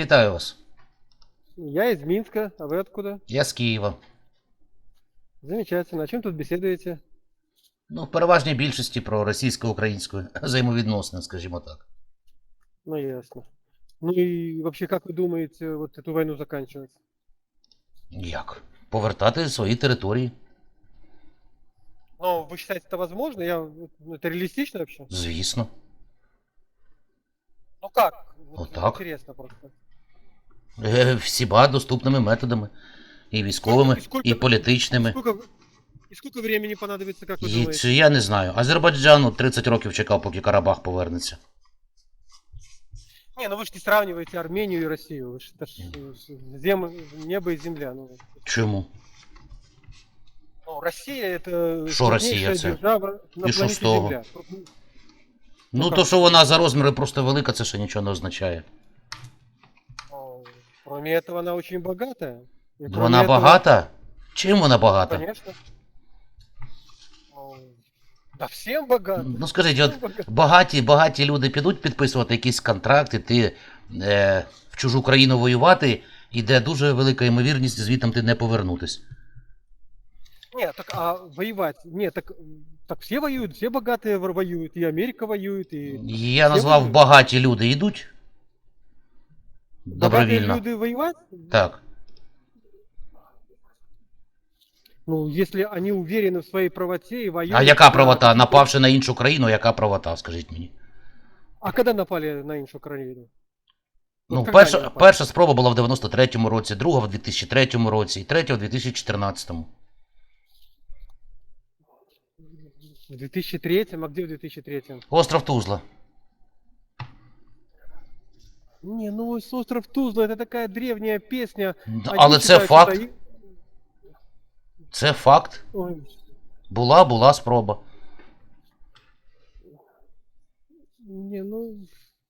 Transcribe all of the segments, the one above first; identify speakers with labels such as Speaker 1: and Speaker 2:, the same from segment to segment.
Speaker 1: Здравствуйте.
Speaker 2: Вітаю вас.
Speaker 1: Я из Минска, а вы откуда?
Speaker 2: Я з Києва.
Speaker 1: Замечательно. О чем тут беседуете?
Speaker 2: Ну, в переважній більшості про російсько-українську взаємовідносини, скажімо так.
Speaker 1: Ну, ясно. Ну и вообще, как вы думаете, вот эту войну заканчивать?
Speaker 2: Як? Повертати свої території?
Speaker 1: Ну, вы считаете это возможно? Я... ну, Это реалистично вообще?
Speaker 2: Звісно.
Speaker 1: Ну как? Вот
Speaker 2: Вот так.
Speaker 1: Интересно просто.
Speaker 2: Е, Всіма доступними методами. І військовими,
Speaker 1: І скільки-
Speaker 2: і політичними.
Speaker 1: Сколько... И сколько времени понадобится, как вы
Speaker 2: І
Speaker 1: думаете?
Speaker 2: це я не знаю. Азербайджан от 30 років чекав, поки Карабах повернеться.
Speaker 1: Не, ну вы же не сравниваете Армению и Россию. Вы ж, это ж, э, зем... небо и земля. Ну,
Speaker 2: Чому?
Speaker 1: ну, Россия это
Speaker 2: Шо Россия
Speaker 1: крупнейшая
Speaker 2: це?
Speaker 1: держава на
Speaker 2: І що
Speaker 1: планете
Speaker 2: з того?
Speaker 1: Земля. Крупн-
Speaker 2: Ну,
Speaker 1: как?
Speaker 2: то, що вона за розміри просто велика, це ще нічого не означає.
Speaker 1: Ну, Кроме этого, она очень богатая. И кроме
Speaker 2: Вона
Speaker 1: этого-
Speaker 2: багата? Чим вона багата?
Speaker 1: Конечно. Ну, Да всем богата.
Speaker 2: Ну скажіть, от
Speaker 1: Всем богата.
Speaker 2: багаті, багаті люди підуть підписувати якісь контракти, ти е, в чужу країну воювати, і де дуже велика ймовірність звітом ти не повернутись.
Speaker 1: Нет, так а воевать? Нет, так, так все воюют, все богатые вор- воюют. И Америка воюет, и
Speaker 2: Я
Speaker 1: Всі
Speaker 2: назвав
Speaker 1: воюють.
Speaker 2: багаті люди йдуть. Добровільно.
Speaker 1: люди воевать?
Speaker 2: Так.
Speaker 1: Ну, если они уверены в своей правоте и воюют...
Speaker 2: А яка правота? Напавши на іншу країну, яка правота, скажіть мені?
Speaker 1: А когда напали на іншу країну?
Speaker 2: Ну,
Speaker 1: когда
Speaker 2: перша,
Speaker 1: напали?
Speaker 2: перша спроба була в 93-му році, друга в 2003 році і третя в 2014-му.
Speaker 1: В 2003, а где в 2003?
Speaker 2: Остров Тузла.
Speaker 1: Не, ну ось остров Тузла, это такая древняя песня.
Speaker 2: Ну,
Speaker 1: Одни
Speaker 2: Але це
Speaker 1: считают,
Speaker 2: факт.
Speaker 1: что и-
Speaker 2: Це факт.
Speaker 1: Ой,
Speaker 2: Була, була спроба.
Speaker 1: Не, ну,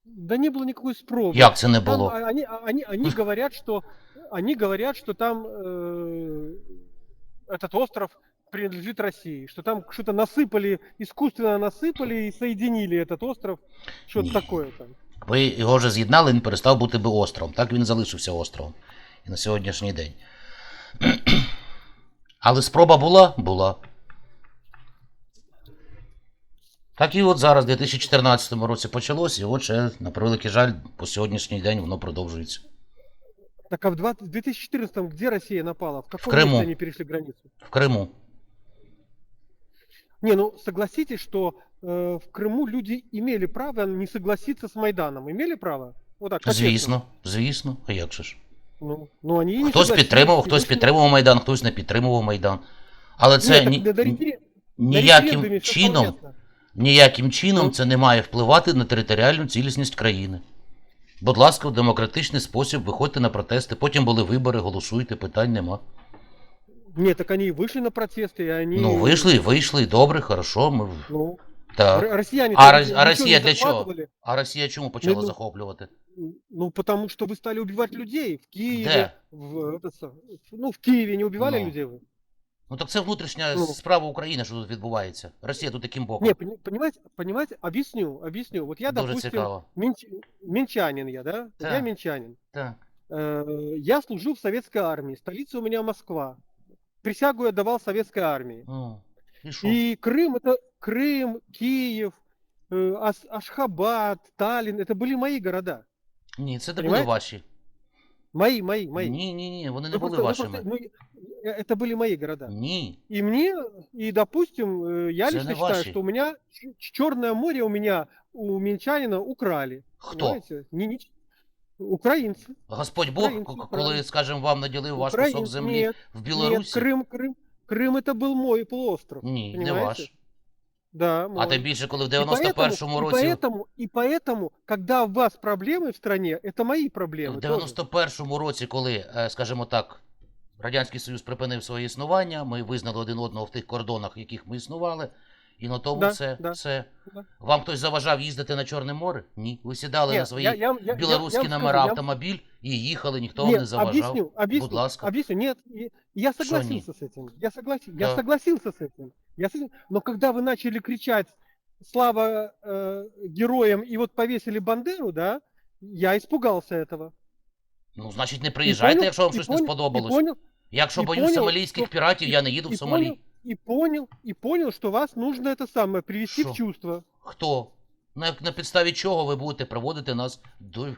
Speaker 1: да не было никакой спробы.
Speaker 2: Як це не
Speaker 1: Там,
Speaker 2: було?
Speaker 1: а, они, а, они, они говорят, что они говорят, что там э, этот остров принадлежит России, что там что-то насыпали, искусственно насыпали и соединили этот остров, что-то
Speaker 2: Не.
Speaker 1: такое там.
Speaker 2: Ви його вже з'єднали, він перестав бути би островом. Так він залишився островом. І на сьогоднішній день. Але спроба була? Була. Так і от зараз, в 2014 році почалось, і от ще, на превеликий жаль, по сьогоднішній день воно продовжується.
Speaker 1: Так а в 20 в 2014 где Россия напала? В каком
Speaker 2: Крыму.
Speaker 1: месте они перешли границу?
Speaker 2: В Криму.
Speaker 1: Не, ну согласитесь, что э, в Крыму люди имели право не согласиться с Майданом. Имели право? Вот так, по-честному.
Speaker 2: Звісно, звісно. А як же ж?
Speaker 1: Ну, ну они и не
Speaker 2: Хтось
Speaker 1: согласились,
Speaker 2: підтримував,
Speaker 1: и
Speaker 2: хтось
Speaker 1: вышли-
Speaker 2: підтримував Майдан, хтось не підтримував Майдан. Але це
Speaker 1: Нет,
Speaker 2: ні,
Speaker 1: так на рефере- на
Speaker 2: ніяким
Speaker 1: референдуме всё
Speaker 2: чином,
Speaker 1: понятно.
Speaker 2: ніяким чином
Speaker 1: Ну.
Speaker 2: це не має впливати на територіальну цілісність країни. Будь ласка, в демократичний спосіб виходьте на протести, потім були вибори, голосуйте, питань нема.
Speaker 1: Нет, так они и вышли на протесты, и они...
Speaker 2: Ну, вийшли, вийшли, добре, хорошо. Ми...
Speaker 1: Ну,
Speaker 2: Так.
Speaker 1: р- россияне
Speaker 2: А
Speaker 1: там
Speaker 2: Рос- а
Speaker 1: ничего
Speaker 2: Россия
Speaker 1: не
Speaker 2: для чего?
Speaker 1: захватывали.
Speaker 2: А Росія чому почала
Speaker 1: Ну, ну.
Speaker 2: захоплювати?
Speaker 1: Ну, потому что вы стали убивать людей в Киеве.
Speaker 2: Де?
Speaker 1: В, это, са- ну, в Киеве не убивали
Speaker 2: Ну.
Speaker 1: людей вы?
Speaker 2: Ну так це внутрішня
Speaker 1: Ну.
Speaker 2: справа України, що тут відбувається. Росія тут таким боком.
Speaker 1: Не, пони- понимаете, понимаете, объясню, объясню. Вот я,
Speaker 2: Дуже
Speaker 1: допустим,
Speaker 2: цікаво.
Speaker 1: минч- минчанин я, да? Я
Speaker 2: Так.
Speaker 1: минчанин.
Speaker 2: Так.
Speaker 1: Э, Я служил в советской армии. Столица у меня Москва. Присягу я давал советской армии.
Speaker 2: О, і що?
Speaker 1: И Крым это Крым, Киев, э, Ас- Ашхабад, Таллин, это были мои города.
Speaker 2: Ні, це не були
Speaker 1: Понимаете?
Speaker 2: ваші.
Speaker 1: Мои, мои, мои.
Speaker 2: Ні, ні, ні, вони не
Speaker 1: Вы
Speaker 2: були
Speaker 1: просто- вы
Speaker 2: вашими.
Speaker 1: просто- ну, э, это были мои города.
Speaker 2: Ні.
Speaker 1: И мне, и допустим, э, я
Speaker 2: Это
Speaker 1: лично
Speaker 2: не
Speaker 1: считаю,
Speaker 2: ваши.
Speaker 1: что у меня Черное море у меня у минчанина украли.
Speaker 2: Хто?
Speaker 1: Понимаете? Не, не- украинцы.
Speaker 2: Господь Бог,
Speaker 1: Українці,
Speaker 2: к- коли,
Speaker 1: правильно.
Speaker 2: скажімо, вам наділив ваш
Speaker 1: Украин-
Speaker 2: кусок землі
Speaker 1: Нет,
Speaker 2: в
Speaker 1: нет,
Speaker 2: Білорусі?
Speaker 1: Крым, Крым, Крым это был мой полуостров.
Speaker 2: Ні, не
Speaker 1: понимаете?
Speaker 2: ваш.
Speaker 1: Да,
Speaker 2: А
Speaker 1: мой.
Speaker 2: тим більше, коли в
Speaker 1: И поэтому-
Speaker 2: 91-му
Speaker 1: и
Speaker 2: році.
Speaker 1: поэтому, и поэтому, когда у вас проблемы в стране, это мои проблемы.
Speaker 2: В
Speaker 1: тоже.
Speaker 2: 91-му році, коли, е, скажімо так, Радянський Союз припинив своє існування, ми визнали один одного в тих кордонах, в яких ми існували, і на тому
Speaker 1: Да,
Speaker 2: все.
Speaker 1: да,
Speaker 2: все.
Speaker 1: да.
Speaker 2: Вам хтось заважав їздити на Чорне море? Ні. Ви сідали
Speaker 1: Нет,
Speaker 2: на свої
Speaker 1: я- я- я-
Speaker 2: білоруські
Speaker 1: я вам
Speaker 2: номера
Speaker 1: скажу, я-
Speaker 2: автомобіль і їхали, ніхто вам
Speaker 1: Нет,
Speaker 2: не заважав.
Speaker 1: объясню, объясню,
Speaker 2: Будь ласка.
Speaker 1: объясню. Нет, и- я
Speaker 2: Что
Speaker 1: согласился с этим. Я, согласен,
Speaker 2: Да.
Speaker 1: я согласился с этим. Я согла- Но когда вы начали кричать «Слава э, героям» и вот повесили Бандеру, да, Я испугался этого.
Speaker 2: Ну, значить, не приїжджайте,
Speaker 1: понял-
Speaker 2: якщо вам
Speaker 1: и
Speaker 2: щось не
Speaker 1: понял-
Speaker 2: сподобалось.
Speaker 1: И понял,
Speaker 2: Якщо
Speaker 1: і
Speaker 2: боюсь
Speaker 1: понял,
Speaker 2: сомалійських
Speaker 1: що-
Speaker 2: піратів, я не їду в
Speaker 1: и
Speaker 2: Сомалі.
Speaker 1: понял, и понял, и понял, что вас нужно это самое привести
Speaker 2: Шо?
Speaker 1: в чувство.
Speaker 2: Хто? На, на підставі чого ви будете приводити нас до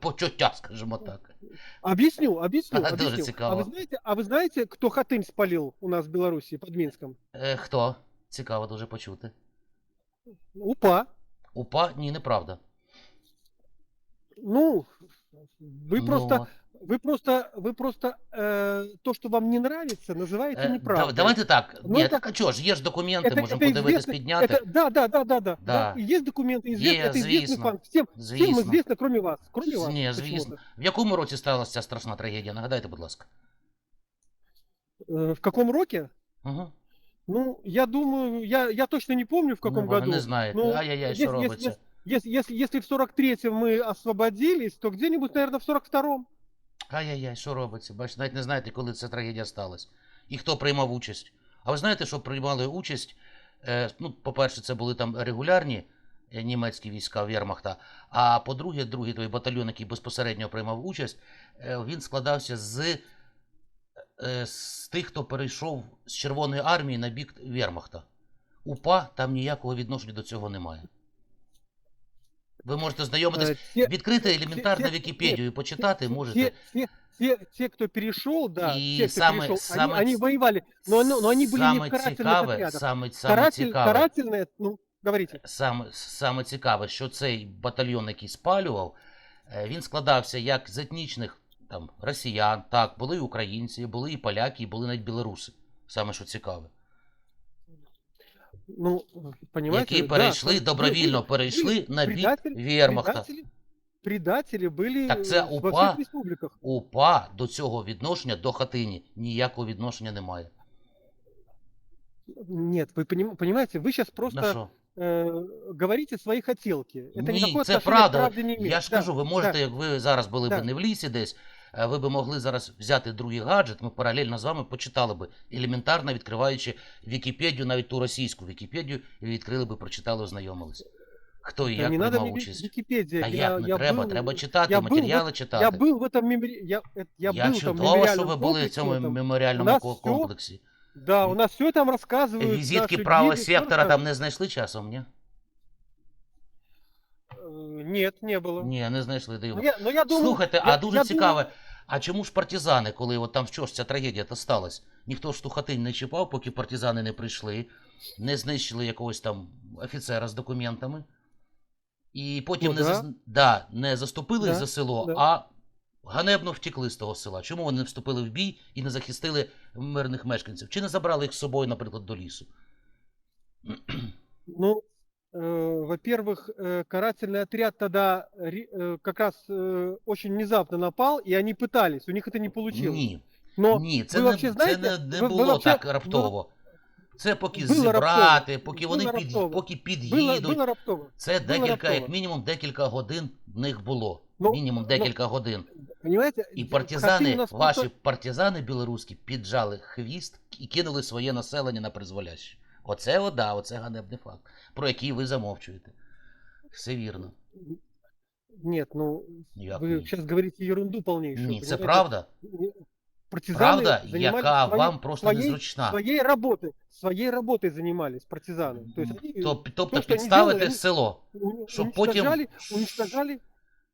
Speaker 2: почуття, скажімо так.
Speaker 1: Объясню, объясню,
Speaker 2: Ага, дуже
Speaker 1: объясню. А
Speaker 2: цікаво.
Speaker 1: вы знаете, а вы знаете, кто Хатынь спалил у нас в Беларуси под Минском?
Speaker 2: Е, хто? Цікаво дуже почути.
Speaker 1: УПА.
Speaker 2: УПА? Ні, неправда.
Speaker 1: Ну, вы
Speaker 2: Ну,
Speaker 1: просто, вы просто, вы просто э, то, что вам не нравится, называете
Speaker 2: е,
Speaker 1: неправдой.
Speaker 2: да- давайте так.
Speaker 1: Ну,
Speaker 2: Ні,
Speaker 1: це-
Speaker 2: так а чого ж, є ж документи,
Speaker 1: Это-
Speaker 2: можемо
Speaker 1: это
Speaker 2: подивитись,
Speaker 1: известно-
Speaker 2: підняти.
Speaker 1: Это, да, да, да, да, да,
Speaker 2: Да.
Speaker 1: И Есть документы, известно,
Speaker 2: Є,
Speaker 1: это известный
Speaker 2: звісно.
Speaker 1: факт. Всем, всем
Speaker 2: Звісно.
Speaker 1: известно, кроме вас. Кроме вас.
Speaker 2: Ні,
Speaker 1: почему-то.
Speaker 2: звісно. В якому році сталася ця страшна трагедія? Нагадайте, будь ласка.
Speaker 1: Э, В каком роке?
Speaker 2: Угу.
Speaker 1: Ну, я думаю, я, я точно не помню, в каком
Speaker 2: ну, ви
Speaker 1: году.
Speaker 2: не знаєте.
Speaker 1: Ну,
Speaker 2: Ай-яй-яй,
Speaker 1: если-
Speaker 2: що
Speaker 1: если-
Speaker 2: робиться?
Speaker 1: Если, если, если в 43-м мы освободились, то где-нибудь, наверное, в 42-м.
Speaker 2: Ай-яй-яй, що робиться? Бачите, навіть не знаєте, коли ця трагедія сталася. І хто приймав участь. А ви знаєте, що приймали участь? Е, ну, по-перше, це були там регулярні е, німецькі війська Вермахта. А по-друге, другий той батальйон, який безпосередньо приймав участь, е, він складався з, з тих, хто перейшов з Червоної армії на бік Вермахта. УПА там ніякого відношення до цього немає. Ви можете знайомитись,
Speaker 1: Э, те-
Speaker 2: відкрити елементарно
Speaker 1: те-
Speaker 2: Вікіпедію і почитати
Speaker 1: те-
Speaker 2: можете.
Speaker 1: Те, те, те, кто перешел, да,
Speaker 2: И
Speaker 1: те, кто
Speaker 2: самое-
Speaker 1: перешел,
Speaker 2: самое
Speaker 1: они, они
Speaker 2: ц-
Speaker 1: воевали, но, оно- но они были не в
Speaker 2: саме
Speaker 1: карательных
Speaker 2: цікаве,
Speaker 1: отрядах.
Speaker 2: саме, саме
Speaker 1: Каратель,
Speaker 2: цікаве,
Speaker 1: карательные, ну, говорите.
Speaker 2: саме, саме цікаве, що цей батальйон, який спалював, е, він складався як з етнічних там, росіян, так, були і українці, були і поляки, і були навіть білоруси. Саме що цікаве.
Speaker 1: Ну, понимаете,
Speaker 2: які
Speaker 1: да,
Speaker 2: перейшли,
Speaker 1: были-
Speaker 2: добровільно
Speaker 1: были-
Speaker 2: перейшли
Speaker 1: были
Speaker 2: на бік
Speaker 1: предатели-
Speaker 2: Вермахта.
Speaker 1: Предатели, предатели были
Speaker 2: Так це
Speaker 1: э, во
Speaker 2: УПА?
Speaker 1: всех республиках.
Speaker 2: УПА до цього відношення, до хатині, ніякого відношення немає.
Speaker 1: Нет, вы поним- понимаете, вы сейчас
Speaker 2: На
Speaker 1: просто
Speaker 2: що?
Speaker 1: э, говорите свои хотелки. Это
Speaker 2: Ні,
Speaker 1: никакое
Speaker 2: це
Speaker 1: отношения к
Speaker 2: правда.
Speaker 1: правде не имеет.
Speaker 2: Я ж
Speaker 1: Да,
Speaker 2: кажу, ви можете,
Speaker 1: да.
Speaker 2: як ви зараз були
Speaker 1: Да.
Speaker 2: б не в лісі десь, е, ви б могли зараз взяти другий гаджет, ми паралельно з вами почитали би, елементарно відкриваючи Вікіпедію, навіть ту російську Вікіпедію, і відкрили би, прочитали, ознайомились. Хто і
Speaker 1: Да
Speaker 2: як
Speaker 1: не надо
Speaker 2: приймав
Speaker 1: мне
Speaker 2: участь.
Speaker 1: Википедия.
Speaker 2: Та
Speaker 1: я,
Speaker 2: як не
Speaker 1: я
Speaker 2: треба,
Speaker 1: был-
Speaker 2: треба читати,
Speaker 1: я був
Speaker 2: матеріали
Speaker 1: в-
Speaker 2: читати.
Speaker 1: Я был в этом мемори... я, э, я,
Speaker 2: Я
Speaker 1: был там в
Speaker 2: чудово, що
Speaker 1: мемориальном
Speaker 2: ви були в
Speaker 1: комплексе
Speaker 2: цьому
Speaker 1: этом.
Speaker 2: меморіальному
Speaker 1: У нас
Speaker 2: ко-
Speaker 1: всьо
Speaker 2: комплексі.
Speaker 1: Да, у нас все там рассказывают.
Speaker 2: Візитки
Speaker 1: наши
Speaker 2: правого
Speaker 1: гиды, всё
Speaker 2: сектора
Speaker 1: рассказывают.
Speaker 2: там не знайшли часом, ні?
Speaker 1: Э, Нет, не было.
Speaker 2: Ні, не знайшли,
Speaker 1: Но
Speaker 2: дивно.
Speaker 1: я, но я думаю,
Speaker 2: Слухайте,
Speaker 1: я-
Speaker 2: а дуже
Speaker 1: я
Speaker 2: цікаве, а чому ж партизани, коли от там що ж ця трагедія то сталася? Ніхто ж не чіпав, поки партизани не прийшли, не знищили якогось там офіцера з документами. І потім
Speaker 1: Ну
Speaker 2: не,
Speaker 1: да.
Speaker 2: заз- да, не заступили
Speaker 1: Да,
Speaker 2: за село,
Speaker 1: да.
Speaker 2: а ганебно втекли з того села. Чому вони не вступили в бій і не захистили мирних мешканців? Чи не забрали їх з собою, наприклад, до лісу?
Speaker 1: Ну, во-первых, э, карательный отряд тогда ре- э, как раз э, очень внезапно напал, и они пытались, у них это не получилось.
Speaker 2: Ні.
Speaker 1: Но
Speaker 2: Ні, це,
Speaker 1: ви
Speaker 2: не,
Speaker 1: вообще
Speaker 2: це
Speaker 1: знаєте,
Speaker 2: не, не
Speaker 1: ви- ви
Speaker 2: було
Speaker 1: вообще-
Speaker 2: так раптово. Це поки
Speaker 1: Було
Speaker 2: зібрати,
Speaker 1: раптово.
Speaker 2: поки
Speaker 1: Було
Speaker 2: вони під,
Speaker 1: раптово.
Speaker 2: поки
Speaker 1: было,
Speaker 2: під'їдуть.
Speaker 1: было раптово.
Speaker 2: Це декілька, як
Speaker 1: раптово.
Speaker 2: мінімум, декілька годин в них було.
Speaker 1: Ну,
Speaker 2: мінімум
Speaker 1: ну,
Speaker 2: декілька годин.
Speaker 1: Понимаете?
Speaker 2: І
Speaker 1: Хаты у
Speaker 2: партизани,
Speaker 1: нас
Speaker 2: ваші
Speaker 1: просто-
Speaker 2: партизани білоруські, піджали хвіст і кинули своє населення на призволяще. Оце о, да, оце ганебний факт, про який ви замовчуєте. Все вірно.
Speaker 1: Нет, ну,
Speaker 2: Як
Speaker 1: вы
Speaker 2: ні?
Speaker 1: сейчас говорите ерунду полнейшую.
Speaker 2: Ні, це
Speaker 1: понимаете?
Speaker 2: правда.
Speaker 1: Не- Партизаны
Speaker 2: Правда,
Speaker 1: занимались
Speaker 2: яка
Speaker 1: своей-
Speaker 2: вам просто
Speaker 1: своей-
Speaker 2: незручна.
Speaker 1: Своей работой, своей работой занимались партизаны. То есть они
Speaker 2: Тоб- Тобто
Speaker 1: то, що вони
Speaker 2: підставити
Speaker 1: делали,
Speaker 2: село.
Speaker 1: уни-
Speaker 2: щоб потім-
Speaker 1: уничтожали, уничтожали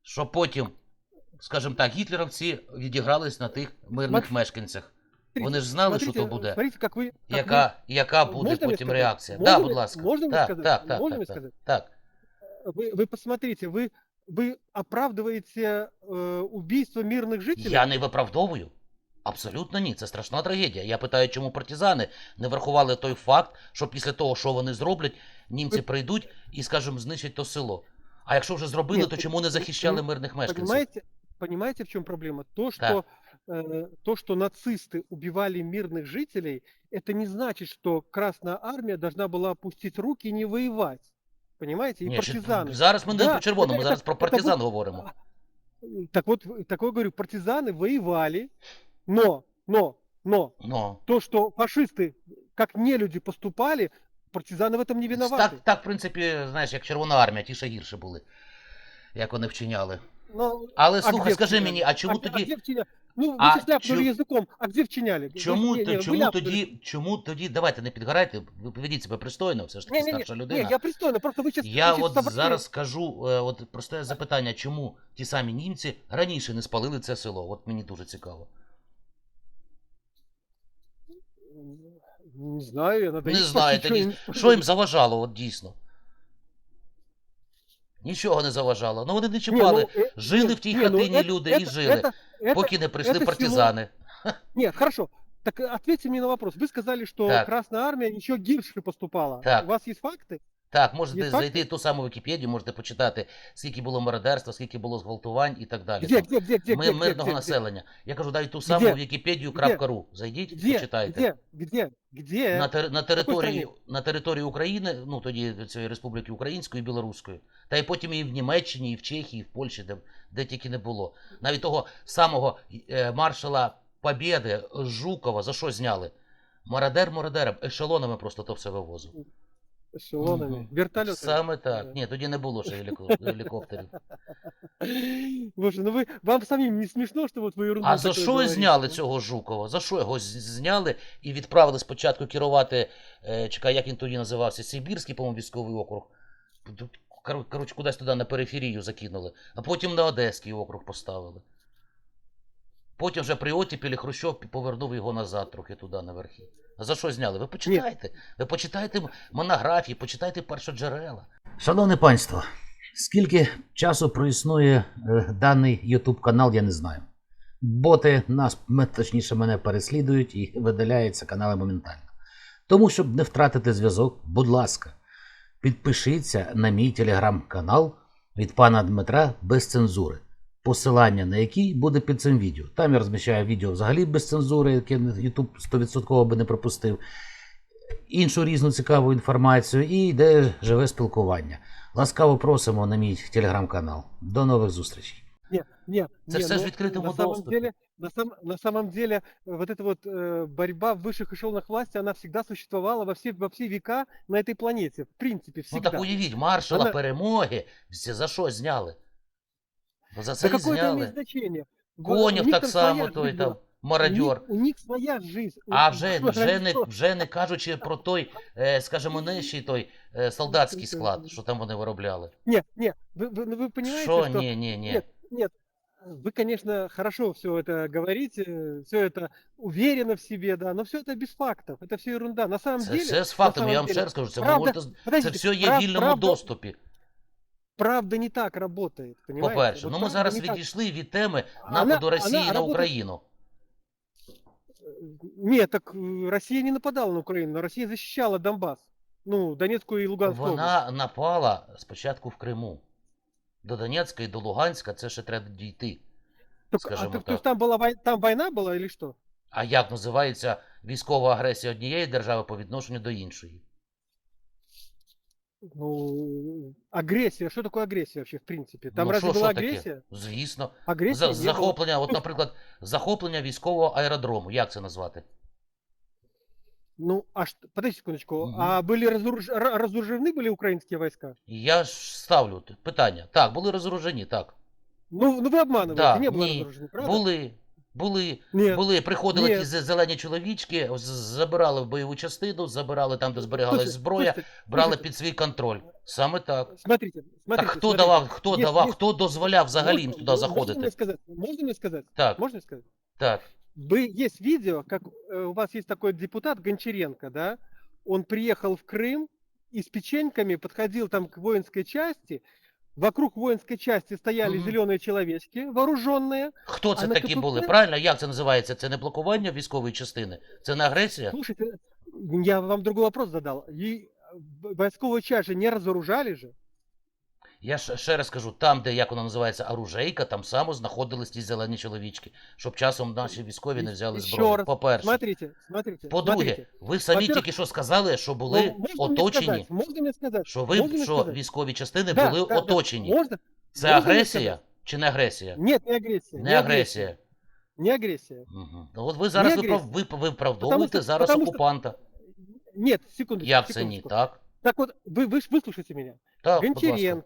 Speaker 2: що потім, скажімо так, гітлерівці відігрались на тих мирних
Speaker 1: Смотри-
Speaker 2: мешканцях. Вони ж знали, що
Speaker 1: Смотрите,
Speaker 2: то буде.
Speaker 1: Смотрите, как вы, как
Speaker 2: Яка, яка
Speaker 1: вы-
Speaker 2: буде
Speaker 1: Можно мне
Speaker 2: потім
Speaker 1: сказать?
Speaker 2: реакція?
Speaker 1: Можно
Speaker 2: Так,
Speaker 1: мне-
Speaker 2: будь ласка.
Speaker 1: Можно мне
Speaker 2: так,
Speaker 1: сказать?
Speaker 2: так, так,
Speaker 1: Можно
Speaker 2: так,
Speaker 1: мне
Speaker 2: так,
Speaker 1: сказать?
Speaker 2: так.
Speaker 1: вы, вы посмотрите, вы, вы оправдываете э, убийство мирных жителей?
Speaker 2: Я не виправдовую. Абсолютно ні, це страшна трагедія. Я питаю, чому партизани не врахували той факт, що після того, що вони зроблять, німці
Speaker 1: Ви-
Speaker 2: прийдуть і, скажімо, знищать то село. А якщо вже зробили,
Speaker 1: Ні,
Speaker 2: то
Speaker 1: ви-
Speaker 2: чому не
Speaker 1: ви-
Speaker 2: захищали
Speaker 1: ви
Speaker 2: мирних мешканців?
Speaker 1: Понимаете, понимаете, в чем проблема? То, что, э, то, что нацисты убивали мирных жителей, это не значит, что Красная Армия должна была опустить руки и не воевать. Понимаете? И
Speaker 2: Ні, ще-
Speaker 1: партизаны.
Speaker 2: Зараз ми не
Speaker 1: Да,
Speaker 2: про червоному, ми
Speaker 1: це-
Speaker 2: зараз
Speaker 1: це-
Speaker 2: про
Speaker 1: це
Speaker 2: партизан
Speaker 1: був-
Speaker 2: говоримо.
Speaker 1: Так вот, в- так я говорю, партизаны воевали, но, но, но,
Speaker 2: Ну.
Speaker 1: то, что фашисты как нелюди поступали, партизаны в этом не виноваты.
Speaker 2: Так, так, в принципі, знаєш, як Червона армія, ті ще гірше були, як вони вчиняли.
Speaker 1: но-
Speaker 2: Але
Speaker 1: а
Speaker 2: слухай,
Speaker 1: где
Speaker 2: скажи
Speaker 1: вчиняли?
Speaker 2: мені, а чому
Speaker 1: а, где- а
Speaker 2: тоді
Speaker 1: где вчиня- Ну, вы
Speaker 2: А
Speaker 1: сейчас ляпнули
Speaker 2: чё-
Speaker 1: языком, а где вчиняли? Вы-
Speaker 2: Чому,
Speaker 1: не,
Speaker 2: то-
Speaker 1: не, вы
Speaker 2: чому
Speaker 1: ляпнули.
Speaker 2: тоді, чому тоді, давайте не підгорайте, ви ведіть себе пристойно, все ж таки
Speaker 1: Не, не,
Speaker 2: старша
Speaker 1: не,
Speaker 2: людина.
Speaker 1: не, я пристойно, просто вы сейчас...
Speaker 2: Я от зараз скажу е, от просте запитання, чому ті самі німці раніше не спалили це село? От мені дуже цікаво.
Speaker 1: Не знаю, надо
Speaker 2: Не
Speaker 1: их
Speaker 2: знаєте,
Speaker 1: спросить,
Speaker 2: ні-
Speaker 1: что им-
Speaker 2: Що їм заважало, от дійсно? Нічого не заважало. Ну вони не
Speaker 1: Не,
Speaker 2: чіпали.
Speaker 1: ну, э,
Speaker 2: Жили
Speaker 1: нет,
Speaker 2: в тій
Speaker 1: не, ну,
Speaker 2: хатині
Speaker 1: это-
Speaker 2: люди
Speaker 1: это-
Speaker 2: і жили,
Speaker 1: это- это-
Speaker 2: поки не прийшли
Speaker 1: это
Speaker 2: партизани.
Speaker 1: Нет, хорошо. Так э, ответьте мне на вопрос. Вы сказали, что
Speaker 2: Так.
Speaker 1: Красная Армия еще гирше поступала.
Speaker 2: Так.
Speaker 1: У вас есть факты?
Speaker 2: Так, можете
Speaker 1: Є
Speaker 2: зайти в ту саму Вікіпедію, можете почитати, скільки було мародерства, скільки було зґвалтувань і так далі.
Speaker 1: Где,
Speaker 2: Там
Speaker 1: где, где, где,
Speaker 2: Ми
Speaker 1: где,
Speaker 2: мирного
Speaker 1: где,
Speaker 2: населення. Я кажу, навіть ту саму Вікіпедію.ру. Зайдіть,
Speaker 1: где,
Speaker 2: почитайте.
Speaker 1: где, где, где?
Speaker 2: На, тер- на, території, на території України, ну тоді цієї Республіки Української і Білоруської, та й потім і в Німеччині, і в Чехії, і в Польщі, де, де тільки не було. Навіть того самого е, маршала Побєди Жукова за що зняли? Мародер мародером, ешелонами просто то все вивозив
Speaker 1: Эшелонами,
Speaker 2: Мгм.
Speaker 1: вертолетами.
Speaker 2: Саме так.
Speaker 1: Да.
Speaker 2: Ні, тоді не було ще геліко- гелікоптерів.
Speaker 1: Боже, ну вы, вам самим не смешно, что вот вы ерунду
Speaker 2: А за
Speaker 1: такую
Speaker 2: що
Speaker 1: говорите?
Speaker 2: зняли цього Жукова? За що його з- зняли і відправили спочатку керувати, е, чекай, як він тоді називався, Сибірський, по-моєму, військовий округ. Тут, кор- Коротше, кудись туди на периферію закинули, а потім на Одеський округ поставили. Потім вже при оттепілі Хрущов повернув його назад трохи туди наверхи. За що зняли? Ви почитайте. Ви почитайте монографії, почитайте першоджерела. Шановне панство, скільки часу проіснує е, даний YouTube канал, я не знаю. Боти нас, точніше, мене переслідують і видаляються канали моментально. Тому, щоб не втратити зв'язок, будь ласка, підпишіться на мій телеграм-канал від пана Дмитра без цензури Посилання на який буде під цим відео. Там я розміщаю відео взагалі без цензури, яке YouTube 100% би не пропустив. Іншу різну цікаву інформацію і йде живе спілкування. Ласкаво просимо на мій телеграм-канал. До нових зустрічей.
Speaker 1: Не, не,
Speaker 2: Это
Speaker 1: не,
Speaker 2: всё ж
Speaker 1: ну,
Speaker 2: в открытом
Speaker 1: на самом
Speaker 2: доступе.
Speaker 1: деле, на, сам, на самом деле, э, вот эта вот э, борьба в высших эшелонах власти, она всегда существовала во все, во все века на этой планете. В принципе,
Speaker 2: Ну
Speaker 1: всегда.
Speaker 2: так уявіть, маршала
Speaker 1: Вона-
Speaker 2: перемоги всі за що зняли? Ну, За
Speaker 1: да
Speaker 2: це і
Speaker 1: какое это имеет
Speaker 2: зняли.
Speaker 1: значение? В- у
Speaker 2: Конєв
Speaker 1: них
Speaker 2: так
Speaker 1: там
Speaker 2: само,
Speaker 1: своя
Speaker 2: той
Speaker 1: жизнь
Speaker 2: там
Speaker 1: была.
Speaker 2: мародьор.
Speaker 1: У них, у них своя жизнь. У-
Speaker 2: А вже,
Speaker 1: у-
Speaker 2: вже, не,
Speaker 1: что?
Speaker 2: вже не кажучи про той, е, скажімо, нижчий той е, солдатський склад, що там вони виробляли.
Speaker 1: Не, не, вы, вы, ну, вы понимаете,
Speaker 2: Що?
Speaker 1: что...
Speaker 2: Ні, ні, ні.
Speaker 1: Нет, нет. Вы, конечно, хорошо все это говорите, все это уверенно в себе, да, но все это без фактов, это все ерунда. На самом
Speaker 2: Це
Speaker 1: деле,
Speaker 2: все з
Speaker 1: на
Speaker 2: фактами, я
Speaker 1: самом
Speaker 2: вам
Speaker 1: деле,
Speaker 2: ще раз кажу, це ви
Speaker 1: правда-
Speaker 2: можете. з- Це
Speaker 1: подождите,
Speaker 2: все є в
Speaker 1: прав-
Speaker 2: вільному
Speaker 1: правда-
Speaker 2: доступі.
Speaker 1: Правда не так работает, понимаете?
Speaker 2: По-перше,
Speaker 1: Вот
Speaker 2: ну ми
Speaker 1: правда
Speaker 2: зараз
Speaker 1: не так.
Speaker 2: відійшли від теми
Speaker 1: Вона-
Speaker 2: нападу Росії
Speaker 1: вона
Speaker 2: на
Speaker 1: работает-
Speaker 2: Україну.
Speaker 1: Нет, так э, Россия не нападала на Украину, Россия защищала Донбасс. Ну, Донецкую и Луганскую область.
Speaker 2: Вона напала спочатку в Криму. До Донецька і до Луганська це ще треба дійти.
Speaker 1: Так,
Speaker 2: скажем
Speaker 1: а, так,
Speaker 2: так.
Speaker 1: то есть там, была, вой- там война была или что?
Speaker 2: А як називається військова агресія однієї держави по відношенню до іншої?
Speaker 1: Ну, агрессия. Что такое агрессия вообще, в принципе? Там
Speaker 2: ну,
Speaker 1: разве
Speaker 2: що,
Speaker 1: была
Speaker 2: що таке?
Speaker 1: агрессия?
Speaker 2: Звісно.
Speaker 1: Агрессии
Speaker 2: За,
Speaker 1: не было.
Speaker 2: захоплення, от, наприклад, захоплення військового аеродрому. Як це назвати?
Speaker 1: Ну, а что, подожди секундочку,
Speaker 2: Мгм.
Speaker 1: а были разоруж... ра- разоружены были украинские войска?
Speaker 2: І Я ж ставлю т- питання. Так, були розоружені, так.
Speaker 1: Ну, ну вы обманываете,
Speaker 2: Да,
Speaker 1: не было
Speaker 2: не,
Speaker 1: разоружены, правда?
Speaker 2: Були, були,
Speaker 1: Нет.
Speaker 2: були, приходили
Speaker 1: Ні.
Speaker 2: ті зе- зелені чоловічки, з- забирали в бойову частину, забирали там, де зберігалась
Speaker 1: Слушайте,
Speaker 2: зброя,
Speaker 1: слушайте,
Speaker 2: брали
Speaker 1: слушайте,
Speaker 2: під свій контроль. Саме так.
Speaker 1: Смотрите,
Speaker 2: Так
Speaker 1: смотрите.
Speaker 2: хто
Speaker 1: смотрите.
Speaker 2: давав, хто
Speaker 1: Есть-
Speaker 2: давав,
Speaker 1: есть-
Speaker 2: хто дозволяв взагалі їм
Speaker 1: можно-
Speaker 2: туди
Speaker 1: можно мне
Speaker 2: заходити?
Speaker 1: сказать? Можно мне сказать?
Speaker 2: Так,
Speaker 1: Можно сказать?
Speaker 2: так.
Speaker 1: Вы, есть видео, как э, у вас есть такой депутат Гончаренко, да? Он приехал в Крым и с печеньками подходил там к воинской части. Вокруг воинской части стояли
Speaker 2: Мгм.
Speaker 1: зеленые человечки, вооруженные.
Speaker 2: Хто це
Speaker 1: А на
Speaker 2: такі
Speaker 1: КПП?
Speaker 2: були? Правильно? Як це називається? Це не блокування військової частини? Це не агресія?
Speaker 1: Слушайте, я вам другой вопрос задал. И э, войсковую часть же не разоружали же.
Speaker 2: Я ж ще раз кажу, там, де як вона називається, оружейка, там само знаходились ті зелені чоловічки, щоб часом наші військові не взяли
Speaker 1: Ще
Speaker 2: зброю.
Speaker 1: раз,
Speaker 2: По-перше.
Speaker 1: Смотрите, смотрите.
Speaker 2: По-друге,
Speaker 1: смотрите.
Speaker 2: ви самі
Speaker 1: Во-первых,
Speaker 2: тільки що сказали, що
Speaker 1: Ну,
Speaker 2: були
Speaker 1: можно мне
Speaker 2: оточені,
Speaker 1: сказать? Можно мне сказать?
Speaker 2: що
Speaker 1: Можно
Speaker 2: ви
Speaker 1: мне
Speaker 2: що
Speaker 1: сказать?
Speaker 2: військові частини
Speaker 1: Да,
Speaker 2: були
Speaker 1: да, да.
Speaker 2: оточені.
Speaker 1: Можно?
Speaker 2: Це
Speaker 1: Можно мне
Speaker 2: агресія чи не агресія?
Speaker 1: Нет, не агрессия.
Speaker 2: Не агресія.
Speaker 1: Не агрессия.
Speaker 2: Угу. От ви зараз
Speaker 1: Не
Speaker 2: виправ... ви, ви виправдовуєте
Speaker 1: що-
Speaker 2: зараз
Speaker 1: потому що-
Speaker 2: окупанта.
Speaker 1: Нет, секундочку.
Speaker 2: Як це ні?
Speaker 1: секундочку.
Speaker 2: Так?
Speaker 1: Так вот, вы, вы ж выслушайте меня.
Speaker 2: Так, будь ласка.
Speaker 1: Гончаренко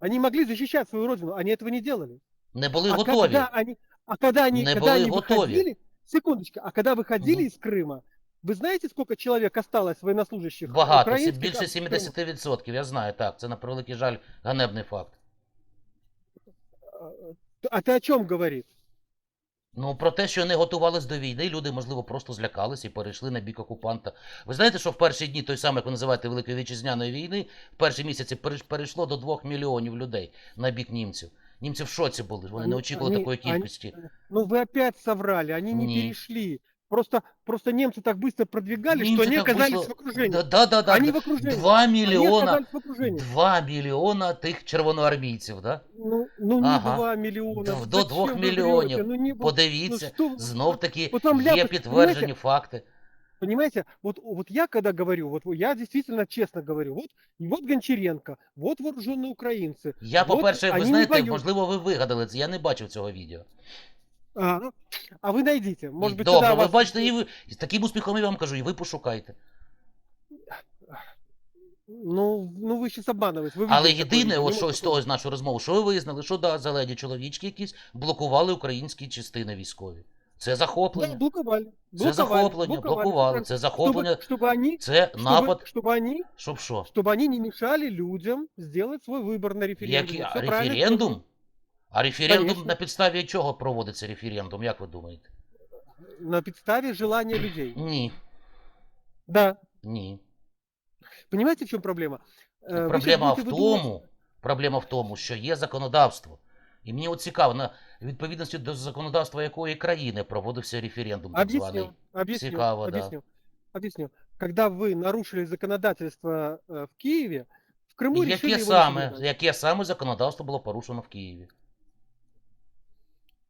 Speaker 1: они могли защищать свою родину, они этого не делали.
Speaker 2: Не були
Speaker 1: а
Speaker 2: готові.
Speaker 1: когда они, а когда они,
Speaker 2: Не
Speaker 1: когда
Speaker 2: были
Speaker 1: они
Speaker 2: готовы.
Speaker 1: выходили, секундочку, а когда выходили
Speaker 2: Мгм.
Speaker 1: из Крыма, вы знаете, сколько человек осталось военнослужащих?
Speaker 2: Багато, сі-
Speaker 1: украинских
Speaker 2: більше
Speaker 1: в Крыму?
Speaker 2: 70%, я знаю, так. Це на превеликий жаль ганебний факт.
Speaker 1: А ты о чем говоришь?
Speaker 2: Ну, про те, що не готувались до війни, люди, можливо, просто злякались і перейшли на бік окупанта. Ви знаєте, що в перші дні, той самий, як ви називаєте Великої вітчизняної війни, в перші місяці перейшло до 2 мільйонів людей на бік німців. Німці в шоці були, вони не очікували такої кількості.
Speaker 1: Ну ви опять соврали, вони не
Speaker 2: Не.
Speaker 1: перешли. Просто, просто немцы так быстро продвигались,
Speaker 2: Німці
Speaker 1: что они
Speaker 2: так
Speaker 1: оказались
Speaker 2: вийшло-
Speaker 1: в окружении.
Speaker 2: Да, да, да, да,
Speaker 1: они
Speaker 2: да.
Speaker 1: в окружении.
Speaker 2: Два
Speaker 1: Они
Speaker 2: мільйона,
Speaker 1: оказались в окружении.
Speaker 2: два мільйона тих червоноармійців, да?
Speaker 1: Ну, ну не
Speaker 2: Ага.
Speaker 1: 2 миллиона.
Speaker 2: Д-
Speaker 1: Ну,
Speaker 2: до
Speaker 1: зачем
Speaker 2: двох
Speaker 1: вы
Speaker 2: мільйонів.
Speaker 1: врете? Ну, не, ну,
Speaker 2: Подивіться,
Speaker 1: что вы-
Speaker 2: знов таки
Speaker 1: Вот вам
Speaker 2: є
Speaker 1: ляпать,
Speaker 2: підтверджені
Speaker 1: понимаете?
Speaker 2: факти.
Speaker 1: Понимаете, вот, вот я когда говорю, вот я действительно честно говорю, вот, и вот Гончаренко, вот вооруженные украинцы.
Speaker 2: Я,
Speaker 1: Вот
Speaker 2: по-перше, ви
Speaker 1: они не
Speaker 2: знаєте,
Speaker 1: воюють.
Speaker 2: можливо, ви вигадали це, я не бачив цього відео.
Speaker 1: А, а вы найдите, может быть,
Speaker 2: Добре,
Speaker 1: тогда
Speaker 2: ви
Speaker 1: вас-
Speaker 2: бачите, і ви з таким успіхом я вам кажу, і ви пошукайте.
Speaker 1: Ну, ну вы сейчас обманываете. Вы
Speaker 2: Але
Speaker 1: видите такое
Speaker 2: єдине,
Speaker 1: видео,
Speaker 2: от
Speaker 1: не
Speaker 2: що
Speaker 1: может
Speaker 2: з того з нашої розмови, що ви визнали, що да, зелені чоловічки якісь блокували українські частини військові. Це
Speaker 1: Да,
Speaker 2: захоплення.
Speaker 1: блоковали.
Speaker 2: Це
Speaker 1: блоковали,
Speaker 2: захоплення, блокували. Це захоплення.
Speaker 1: Чтобы, чтобы они,
Speaker 2: Це
Speaker 1: чтобы,
Speaker 2: напад.
Speaker 1: чтобы они,
Speaker 2: Щоб що?
Speaker 1: чтобы они не мешали людям сделать свой выбор на референдуме.
Speaker 2: Який
Speaker 1: Всё
Speaker 2: а
Speaker 1: правильно
Speaker 2: референдум?
Speaker 1: сделали.
Speaker 2: А референдум
Speaker 1: Конечно.
Speaker 2: на підставі чого проводиться референдум, як ви думаєте?
Speaker 1: На подставе желания людей.
Speaker 2: Ні,
Speaker 1: Да.
Speaker 2: ні.
Speaker 1: Понимаете, в чем проблема? Э, вы щас
Speaker 2: Проблема в
Speaker 1: будете выдумывать-
Speaker 2: тому, проблема в тому, що є законодавство. І мені от цікаво, на відповідності до законодавства якої країни проводився референдум так званий.
Speaker 1: Объясню, объясню,
Speaker 2: Цикаво, да.
Speaker 1: объясню, объясню. Когда вы нарушили законодательство э, в Киеве, в Крыму решили
Speaker 2: Яке
Speaker 1: его не
Speaker 2: саме,
Speaker 1: соблюдать.
Speaker 2: яке саме законодавство було порушено в Києві?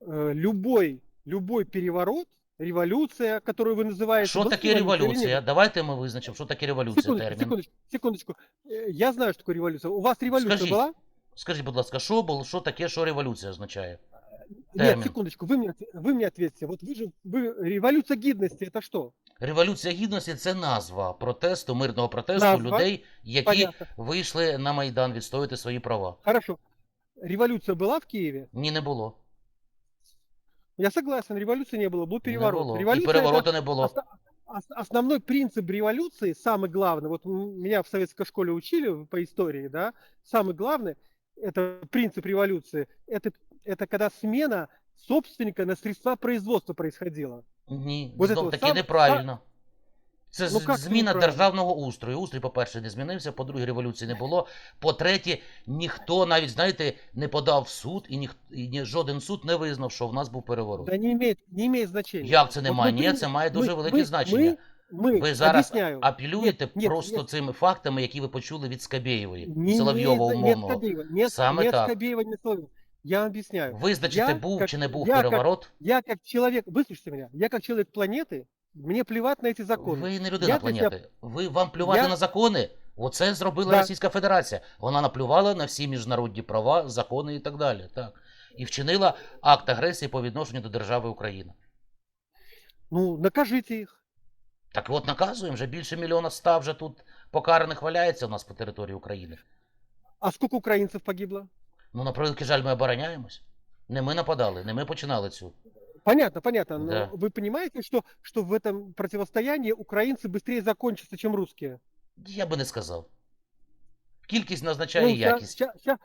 Speaker 1: Э, любой, любой переворот, революция, которую вы называете...
Speaker 2: Що
Speaker 1: был
Speaker 2: таке
Speaker 1: революцией или
Speaker 2: революція?
Speaker 1: нет?
Speaker 2: Давайте ми визначимо, що таке революція
Speaker 1: Секундочку,
Speaker 2: термін.
Speaker 1: секундочку, секундочку. Э, Я знаю, что такое революция. У вас революция
Speaker 2: Скажіть.
Speaker 1: была?
Speaker 2: Скажіть, будь ласка, що було, що таке, що революція означає?
Speaker 1: Нет,
Speaker 2: Термин.
Speaker 1: секундочку, вы мне, отв- вы мне ответьте. Вот вы же, вы, революция гидности, это что?
Speaker 2: Революція гідності це назва протесту, мирного протесту
Speaker 1: Назва?
Speaker 2: людей, які
Speaker 1: Понятно.
Speaker 2: вийшли на Майдан відстояти свої права.
Speaker 1: Хорошо. Революция была в Киеве?
Speaker 2: Ні, не було.
Speaker 1: Я согласен, революции не было, был переворот.
Speaker 2: Не було. І
Speaker 1: Революция это
Speaker 2: перевороту не було.
Speaker 1: Оста- ос- Основной принцип революции, самый главный, вот м- меня в советской школе учили по истории, да, самый главный, это принцип революции, это, это когда смена собственника на средства производства происходила.
Speaker 2: Ні,
Speaker 1: Вот это
Speaker 2: знов
Speaker 1: от
Speaker 2: таки
Speaker 1: сам-
Speaker 2: неправильно. Це
Speaker 1: Ну,
Speaker 2: з-
Speaker 1: как
Speaker 2: зміна
Speaker 1: неправильно?
Speaker 2: державного устрою. Устрій, по-перше, не змінився, по-друге, революції не було. По-третє, ніхто навіть, знаєте, не подав в суд, і, ніх... і ні, жоден суд не визнав, що в нас був переворот.
Speaker 1: Да не имеет, не имеет значения.
Speaker 2: Як це
Speaker 1: От
Speaker 2: немає?
Speaker 1: ми
Speaker 2: Ні,
Speaker 1: прийняли-
Speaker 2: це має дуже
Speaker 1: ми-
Speaker 2: велике
Speaker 1: ми-
Speaker 2: значення.
Speaker 1: Мы, мы
Speaker 2: Ви зараз
Speaker 1: объясняю.
Speaker 2: апелюєте
Speaker 1: Нет, нет,
Speaker 2: просто
Speaker 1: нет.
Speaker 2: цими фактами, які ви почули від Скабєєвої,
Speaker 1: Не
Speaker 2: Соловйова
Speaker 1: имеет- нет
Speaker 2: умовного.
Speaker 1: Скобеева, нет,
Speaker 2: Саме
Speaker 1: нет
Speaker 2: так.
Speaker 1: Скобеева, нет Соловьева. Я вам объясняю.
Speaker 2: Визначити,
Speaker 1: Я
Speaker 2: був
Speaker 1: как-
Speaker 2: чи не був
Speaker 1: я как-
Speaker 2: переворот.
Speaker 1: Я как человек, выслушайте меня, я как человек планеты, мне плевать на эти законы.
Speaker 2: Ви не людина
Speaker 1: Я для.
Speaker 2: Ви вам плювати
Speaker 1: Я-
Speaker 2: на закони. Оце зробила
Speaker 1: Да.
Speaker 2: Російська Федерація. Вона наплювала на всі міжнародні права, закони і так далі. Так. І вчинила акт агресії по відношенню до держави Україна.
Speaker 1: Ну, накажите их.
Speaker 2: Так от наказуємо, вже більше мільйона ста вже тут покараних валяється у нас по території України.
Speaker 1: А сколько украинцев погибло?
Speaker 2: Ну, на превеликий жаль, ми обороняємось. Не ми нападали, не ми починали цю.
Speaker 1: Понятно, понятно. Но
Speaker 2: Да.
Speaker 1: вы понимаете, что, что в этом противостоянии украинцы быстрее закончатся, чем русские?
Speaker 2: Я би не сказав. Кількість назначає
Speaker 1: сейчас,
Speaker 2: якість.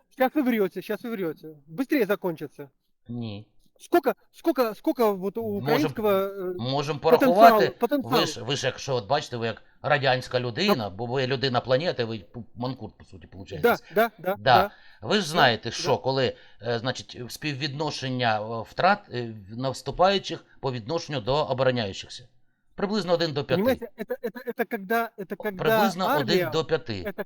Speaker 1: сейчас, вы врете, сейчас вы врете. Быстрее закончатся.
Speaker 2: Ні.
Speaker 1: Сколько, сколько, сколько вот у
Speaker 2: Можем
Speaker 1: украинского э,
Speaker 2: Можемо
Speaker 1: потенциала,
Speaker 2: порахувати.
Speaker 1: потенциала?
Speaker 2: Ви ж, ви ж, якщо от бачите, ви як радянська людина, бо ви людина планети, ви пу- манкурт, по суті, виходить.
Speaker 1: Да, да, да,
Speaker 2: Да.
Speaker 1: да.
Speaker 2: Ви ж знаєте,
Speaker 1: да.
Speaker 2: що коли е, значить, співвідношення е, втрат е, наступаючих по відношенню до обороняючихся. Приблизно 1 до 5.
Speaker 1: Понимаете, это, это, это когда, это когда
Speaker 2: Приблизно
Speaker 1: армия,
Speaker 2: 1 до 5.
Speaker 1: это,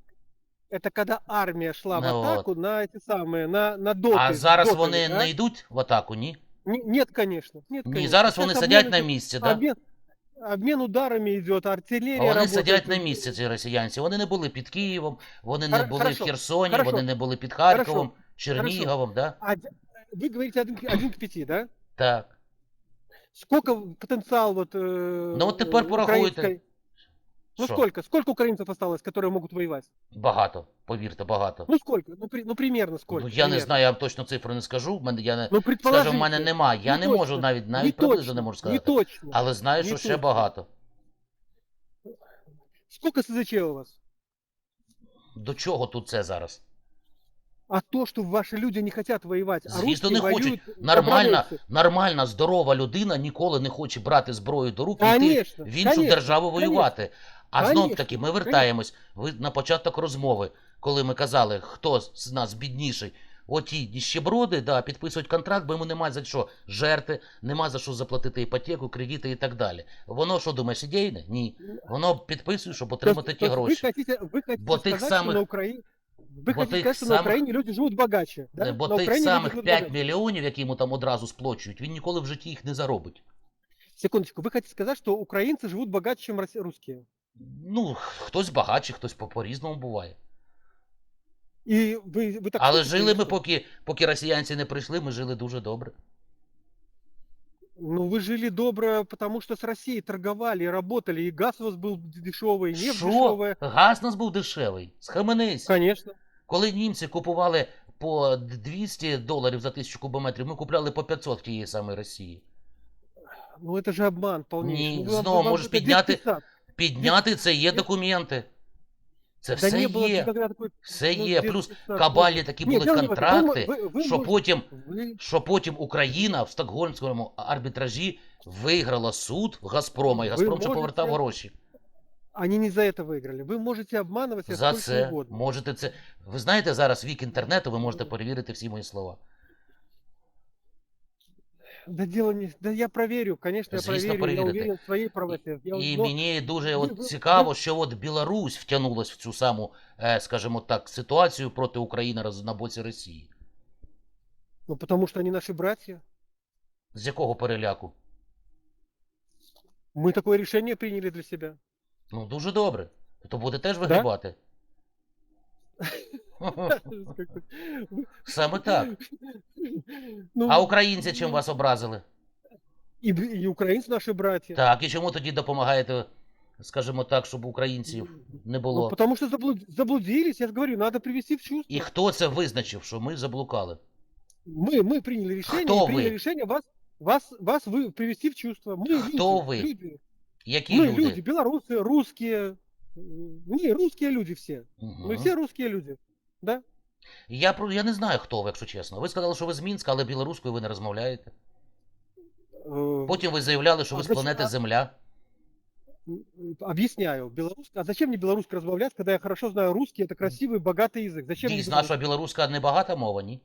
Speaker 1: это когда армия шла
Speaker 2: Ну
Speaker 1: в атаку на эти самые, на, на доты.
Speaker 2: А зараз
Speaker 1: доты,
Speaker 2: вони
Speaker 1: да?
Speaker 2: не йдуть в атаку, ні?
Speaker 1: Не- Нет, конечно. Нет,
Speaker 2: Ні,
Speaker 1: конечно.
Speaker 2: зараз вони
Speaker 1: Сейчас
Speaker 2: сидять
Speaker 1: обмен
Speaker 2: на
Speaker 1: идет-
Speaker 2: місці, так?
Speaker 1: Обмен, обмен ударами идет, артиллерия
Speaker 2: Вони
Speaker 1: работает.
Speaker 2: сидять на місці, ці росіянці. Вони не були під Києвом, вони не
Speaker 1: Хор-
Speaker 2: були
Speaker 1: хорошо,
Speaker 2: в Херсоні,
Speaker 1: хорошо,
Speaker 2: вони не були під Харковом,
Speaker 1: хорошо.
Speaker 2: Черніговом, да?
Speaker 1: Од- Вы говорите один, к- один к пяти, да?
Speaker 2: Так.
Speaker 1: Сколько потенциал вот... э,
Speaker 2: Ну, вот теперь
Speaker 1: э,
Speaker 2: порахуйте.
Speaker 1: Ну
Speaker 2: Що?
Speaker 1: сколько? Сколько украинцев осталось, которые могут воевать?
Speaker 2: Багато, повірте, багато.
Speaker 1: Ну сколько? Ну, при- ну примерно сколько?
Speaker 2: Ну, я не знаю, я точно цифру не скажу. в Мене я не
Speaker 1: Ну
Speaker 2: скажу, в мене нема. Я
Speaker 1: Не
Speaker 2: не можу
Speaker 1: точно,
Speaker 2: навіть
Speaker 1: не
Speaker 2: навіть приблизно
Speaker 1: точно,
Speaker 2: не можу
Speaker 1: Не
Speaker 2: сказати.
Speaker 1: точно.
Speaker 2: Але знаю,
Speaker 1: не
Speaker 2: що ще
Speaker 1: точно.
Speaker 2: багато.
Speaker 1: Сколько СЗЧ у вас?
Speaker 2: До чого тут це зараз?
Speaker 1: А то, что ваши люди не хотят воевать, а
Speaker 2: Звісно,
Speaker 1: русские
Speaker 2: не хочуть.
Speaker 1: воюют
Speaker 2: Нормальна,
Speaker 1: добровольцы.
Speaker 2: нормальна, здорова людина ніколи не хоче брати зброю до рук і йти
Speaker 1: Конечно,
Speaker 2: в іншу
Speaker 1: конечно,
Speaker 2: державу воювати. А знов
Speaker 1: Конечно,
Speaker 2: таки, ми вертаємось. Ви на початок розмови, коли ми казали, хто з нас бідніший. Оті ніщеброди, да, підписують контракт, бо йому нема за що жерти, нема за що заплатити іпотеку, кредити і так далі. Воно що думаєш, ідейне? Ні. Воно підписує, щоб
Speaker 1: То
Speaker 2: отримати
Speaker 1: есть-
Speaker 2: ті
Speaker 1: то есть
Speaker 2: гроші.
Speaker 1: Вы хотите, вы хотите
Speaker 2: Бо тих
Speaker 1: сказать,
Speaker 2: самих-
Speaker 1: что на Украине... Вы
Speaker 2: бо
Speaker 1: хотите
Speaker 2: тих
Speaker 1: сказать, что на
Speaker 2: самих-
Speaker 1: Украине люди живут богаче, да?
Speaker 2: Бо
Speaker 1: на
Speaker 2: тих
Speaker 1: Украине люди
Speaker 2: самих
Speaker 1: живут
Speaker 2: 5
Speaker 1: богаче.
Speaker 2: мільйонів, які йому там одразу сплочують, він ніколи в житті їх не заробить.
Speaker 1: Секундочку, вы хотите сказать, что украинцы живут богаче, чем роси- русские?
Speaker 2: Ну, хтось багатший, хтось по- по-різному буває.
Speaker 1: И вы, вы так
Speaker 2: Але
Speaker 1: шутите
Speaker 2: жили
Speaker 1: или
Speaker 2: ми,
Speaker 1: что?
Speaker 2: поки, поки росіянці не прийшли, ми жили дуже добре.
Speaker 1: Ну, вы жили добро, потому что с Россией торговали, и работали, и газ у вас был дешевый, и нефть
Speaker 2: Що?
Speaker 1: дешевая.
Speaker 2: Газ у нас був дешевий. Схаменись.
Speaker 1: Конечно.
Speaker 2: Коли німці купували по 200 доларів за тисячу кубометрів, ми купляли по 500 в тієї самої Росії.
Speaker 1: Ну, это же обман полнейший.
Speaker 2: Не,
Speaker 1: Ну, вам-
Speaker 2: снова
Speaker 1: вам
Speaker 2: можешь
Speaker 1: это
Speaker 2: поднять-
Speaker 1: 250.
Speaker 2: Підняти це є документи. Це
Speaker 1: Да
Speaker 2: все
Speaker 1: не было
Speaker 2: є.
Speaker 1: никогда такой...
Speaker 2: Все
Speaker 1: ну,
Speaker 2: є. Плюс
Speaker 1: 250.
Speaker 2: кабальні такі
Speaker 1: Ні,
Speaker 2: були
Speaker 1: Леонід Іванович,
Speaker 2: контракти,
Speaker 1: ви- ви
Speaker 2: що
Speaker 1: можете-
Speaker 2: потім
Speaker 1: Вы-
Speaker 2: що потім Україна в Стокгольмському арбітражі виграла суд в Газпрома, і
Speaker 1: Ви
Speaker 2: Газпром ще
Speaker 1: можете-
Speaker 2: повертав гроші.
Speaker 1: Они не за это выиграли. Вы можете обманывать себя
Speaker 2: За
Speaker 1: сколько
Speaker 2: це
Speaker 1: угодно.
Speaker 2: можете це. Ви знаєте, зараз вік інтернету, ви можете перевірити всі мої слова.
Speaker 1: Да дело не... Да я проверю, конечно, я
Speaker 2: Звісно,
Speaker 1: проверю. Я
Speaker 2: перевірите.
Speaker 1: уверен в своей правоте. Я,
Speaker 2: І
Speaker 1: но-
Speaker 2: мені дуже от цікаво, що от Білорусь втягнулась в цю саму, е, скажімо так, ситуацію проти України роз- на боці Росії.
Speaker 1: Ну, потому что они наши братья.
Speaker 2: З якого переляку?
Speaker 1: Мы такое решение приняли для себя.
Speaker 2: Ну, дуже добре. То буде теж вигрібати. Саме так.
Speaker 1: Ну,
Speaker 2: А українці чим вас образили?
Speaker 1: и, и украинцы наши братья.
Speaker 2: Так, і чому тоді допомагаєте, скажімо так, щоб українців не
Speaker 1: Ну,
Speaker 2: було?
Speaker 1: потому что заблуд- заблудились, я же говорю, надо привести в чувство.
Speaker 2: І хто це визначив, що ми заблукали?
Speaker 1: Мы, мы приняли решение,
Speaker 2: Кто
Speaker 1: и приняли
Speaker 2: вы?
Speaker 1: решение вас, вас, вас вы, привести в чувство. Мы
Speaker 2: Кто
Speaker 1: люди,
Speaker 2: вы?
Speaker 1: люди.
Speaker 2: Які
Speaker 1: Мы
Speaker 2: люди?
Speaker 1: люди, белорусы, русские. М, Не, русские люди все.
Speaker 2: Мгм.
Speaker 1: Мы все русские люди. Да?
Speaker 2: Я, про- я не знаю, хто ви, якщо чесно. Ви сказали, що ви з Мінська, але білоруською ви не розмовляєте.
Speaker 1: Э,
Speaker 2: Потім ви заявляли, що ви
Speaker 1: А
Speaker 2: з
Speaker 1: зачем-
Speaker 2: планети
Speaker 1: а-
Speaker 2: Земля.
Speaker 1: м, Объясняю. Белорусский. А зачем мне белоруский размовлять, когда я хорошо знаю русский? Это красивый, богатый язык. Зачем мне
Speaker 2: Дійсно,
Speaker 1: белорусский?
Speaker 2: наша білоруська небагата мова, ні?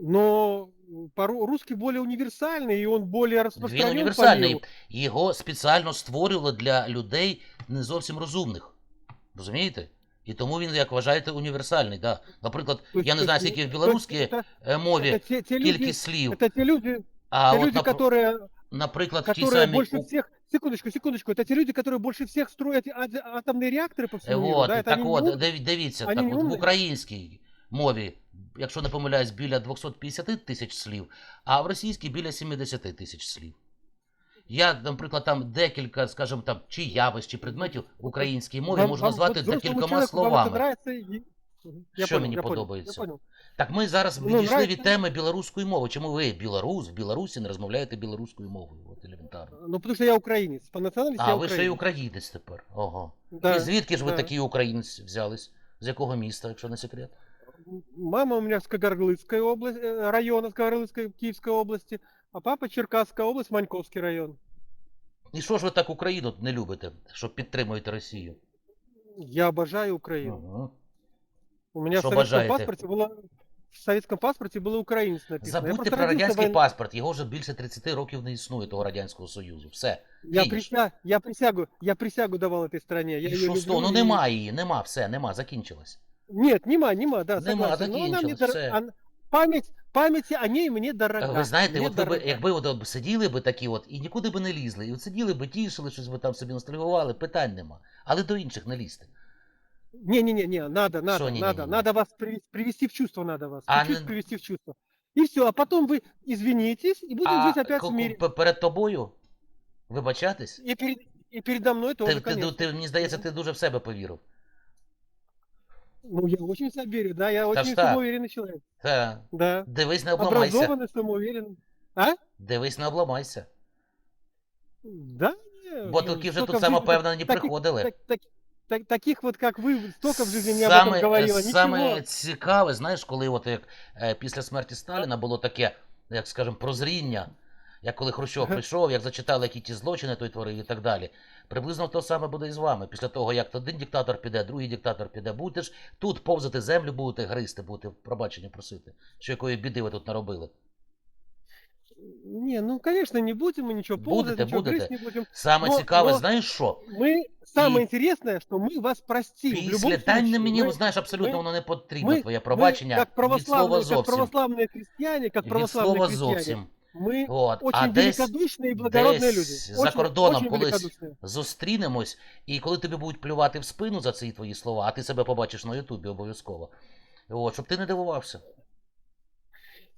Speaker 1: Но по- русский более универсальный, и он более
Speaker 2: Він
Speaker 1: распространен по
Speaker 2: універсальний.
Speaker 1: миру.
Speaker 2: Його спеціально створювали для людей не зовсім розумних. Розумієте? І тому він, як вважаєте, універсальний. Да. Наприклад,
Speaker 1: То есть-
Speaker 2: я не
Speaker 1: то
Speaker 2: знаю,
Speaker 1: есть
Speaker 2: скільки в
Speaker 1: это-
Speaker 2: білоруській
Speaker 1: это-
Speaker 2: е, мові
Speaker 1: это те, те люди,
Speaker 2: кількість слів.
Speaker 1: это те люди,
Speaker 2: А
Speaker 1: те
Speaker 2: от,
Speaker 1: люди,
Speaker 2: напр-
Speaker 1: которые,
Speaker 2: наприклад, в тій
Speaker 1: которые
Speaker 2: самій
Speaker 1: больше
Speaker 2: У-
Speaker 1: всех, секундочку, секундочку, это те люди, которые больше всех строят а- атомные реакторы по
Speaker 2: Е,
Speaker 1: всему миру,
Speaker 2: От,
Speaker 1: да? Это
Speaker 2: так
Speaker 1: они не
Speaker 2: от,
Speaker 1: умные?
Speaker 2: диві- дивіться,
Speaker 1: Вони
Speaker 2: так,
Speaker 1: не
Speaker 2: от в
Speaker 1: умні?
Speaker 2: українській мові, якщо не помиляюсь, біля 250 тисяч слів, а в російській біля 70 тисяч слів. Я, наприклад, там декілька, скажімо, там, чи явищ, чи предметів в українській мові
Speaker 1: Вам-
Speaker 2: можу
Speaker 1: вам,
Speaker 2: назвати
Speaker 1: вот взрослому
Speaker 2: декількома
Speaker 1: человеку вам это
Speaker 2: словами.
Speaker 1: нравится, и- Мгм. Я
Speaker 2: Що
Speaker 1: понял,
Speaker 2: мені
Speaker 1: я понял,
Speaker 2: подобається?
Speaker 1: я понял.
Speaker 2: Так ми зараз
Speaker 1: Ну,
Speaker 2: відійшли
Speaker 1: нравиться.
Speaker 2: від теми білоруської мови. Чому ви, білорус, в Білорусі не розмовляєте білоруською мовою? От елементарно.
Speaker 1: Ну, потому что я украинец. По национальности
Speaker 2: А,
Speaker 1: я
Speaker 2: ви ще й
Speaker 1: украинец.
Speaker 2: українець тепер. Ого.
Speaker 1: Да,
Speaker 2: І звідки ж ви
Speaker 1: да.
Speaker 2: такий українець взялись? З якого міста, якщо не секрет?
Speaker 1: Мама у меня с Кагарлыцкой области, района, с Кагарлыцкой Киевской области, а папа Черкасская область, Маньковский район.
Speaker 2: І що ж ви так Україну не любите, що підтримуєте Росію?
Speaker 1: Я обожаю Украину.
Speaker 2: Ага.
Speaker 1: У меня
Speaker 2: Что
Speaker 1: в советском
Speaker 2: обожаете?
Speaker 1: паспорте была... в советском паспорте было украинец написано. Я
Speaker 2: Забудьте
Speaker 1: просто
Speaker 2: про
Speaker 1: родился
Speaker 2: радянський
Speaker 1: в-
Speaker 2: паспорт. Його вже більше 30 років не існує, того Радянського Союзу. Все.
Speaker 1: Я,
Speaker 2: фініш.
Speaker 1: прися- я присягу, я присягу давал этой стране. Я
Speaker 2: І
Speaker 1: ее
Speaker 2: що з того?
Speaker 1: люблю
Speaker 2: Ну
Speaker 1: и-
Speaker 2: нема її, нема, все, нема, закінчилось.
Speaker 1: Нет, нема, нема, да,
Speaker 2: Нема,
Speaker 1: согласен. Но она мне
Speaker 2: закінчилось,
Speaker 1: дор-
Speaker 2: все.
Speaker 1: он- Память, память о ней мне дорога.
Speaker 2: Ви знаєте,
Speaker 1: мне
Speaker 2: от ви,
Speaker 1: дорога.
Speaker 2: якби от, от сиділи би такі от і нікуди би не лізли, і от сиділи би, тішили, щось би там собі ностальгували, питань нема. Але до інших не лізьте.
Speaker 1: Не-не-не, надо, надо,
Speaker 2: Что не-не-не?
Speaker 1: надо, надо вас привести, привести в чувство, надо вас.
Speaker 2: А не-
Speaker 1: привести в чувство. И все, а потом вы извинитесь и будем
Speaker 2: А
Speaker 1: жить опять в мире.
Speaker 2: перед тобою вибачатись?
Speaker 1: И, перед, и передо мной тоже,
Speaker 2: Ти, ти, ти, мені здається, ти дуже в себе повірив.
Speaker 1: Ну, я очень в себя верю, да, я очень
Speaker 2: ж так.
Speaker 1: самоуверенный человек.
Speaker 2: Та,
Speaker 1: Да.
Speaker 2: дивись, не обламайся.
Speaker 1: Образованный, самоуверенный. А?
Speaker 2: Дивись, не обламайся.
Speaker 1: Да? не,
Speaker 2: Бо
Speaker 1: ну,
Speaker 2: такі вже
Speaker 1: столько
Speaker 2: тут
Speaker 1: в жизни
Speaker 2: самопевнені
Speaker 1: таких-
Speaker 2: приходили.
Speaker 1: так- так- так- таких вот, как вы, столько в жизни не об этом
Speaker 2: Саме,
Speaker 1: говорило. Ничего.
Speaker 2: саме цікаве, знаєш, коли от як е, після смерті Сталіна було таке, як скажемо, прозріння, як коли Хрущов
Speaker 1: Ага.
Speaker 2: прийшов, як зачитали, які ті злочини той творив і так далі. Приблизно то саме буде і з вами. Після того, як один диктатор піде, другий диктатор піде, будете ж тут повзати землю, будете гризти, будете пробачення просити, що якої біди ви тут наробили.
Speaker 1: Не, ну, конечно, не будем мы ничего ползать,
Speaker 2: Будете,
Speaker 1: ничего
Speaker 2: будете.
Speaker 1: грызть не будем.
Speaker 2: Саме
Speaker 1: Но-
Speaker 2: цікаве,
Speaker 1: но-
Speaker 2: знаєш що?
Speaker 1: Мы, самое
Speaker 2: И-
Speaker 1: интересное, что мы вас простим. в
Speaker 2: Після
Speaker 1: любом
Speaker 2: та
Speaker 1: случае.
Speaker 2: не мені,
Speaker 1: Мы-
Speaker 2: знаєш, абсолютно
Speaker 1: ми-
Speaker 2: воно не потрібно,
Speaker 1: мы-
Speaker 2: твоє
Speaker 1: мы,
Speaker 2: пробачення
Speaker 1: как
Speaker 2: від слова
Speaker 1: православные, как
Speaker 2: зовсім.
Speaker 1: православные христиане, как
Speaker 2: Від
Speaker 1: православные
Speaker 2: слова
Speaker 1: христиане,
Speaker 2: зовсім.
Speaker 1: мы
Speaker 2: От.
Speaker 1: очень
Speaker 2: А десь
Speaker 1: великодушные и благородные
Speaker 2: десь
Speaker 1: люди.
Speaker 2: за
Speaker 1: Очень-
Speaker 2: кордоном
Speaker 1: очень
Speaker 2: колись
Speaker 1: великодушные.
Speaker 2: зустрінемось, і коли тобі будуть плювати в спину за ці твої слова, а ти себе побачиш на Ютубі обов'язково. От, щоб ти не дивувався.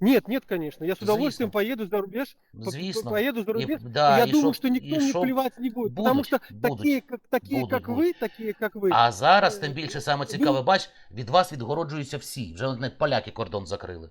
Speaker 1: Нет, нет, конечно. Я с удовольствием
Speaker 2: Звісно.
Speaker 1: поеду за рубеж. по-
Speaker 2: Звісно.
Speaker 1: Поеду за
Speaker 2: І,
Speaker 1: рубеж.
Speaker 2: да,
Speaker 1: я
Speaker 2: і
Speaker 1: думаю,
Speaker 2: щоб-
Speaker 1: что никто
Speaker 2: і
Speaker 1: не
Speaker 2: щоб-
Speaker 1: плевать не будет. потому
Speaker 2: Будуть,
Speaker 1: что
Speaker 2: будуть.
Speaker 1: такие, как, такие,
Speaker 2: Будуть,
Speaker 1: как
Speaker 2: будуть.
Speaker 1: вы, такие, как вы.
Speaker 2: А зараз,
Speaker 1: Е,
Speaker 2: тим більше, саме
Speaker 1: ви-
Speaker 2: цікаве, бач, від вас відгороджуються всі. Вже навіть поляки кордон закрили.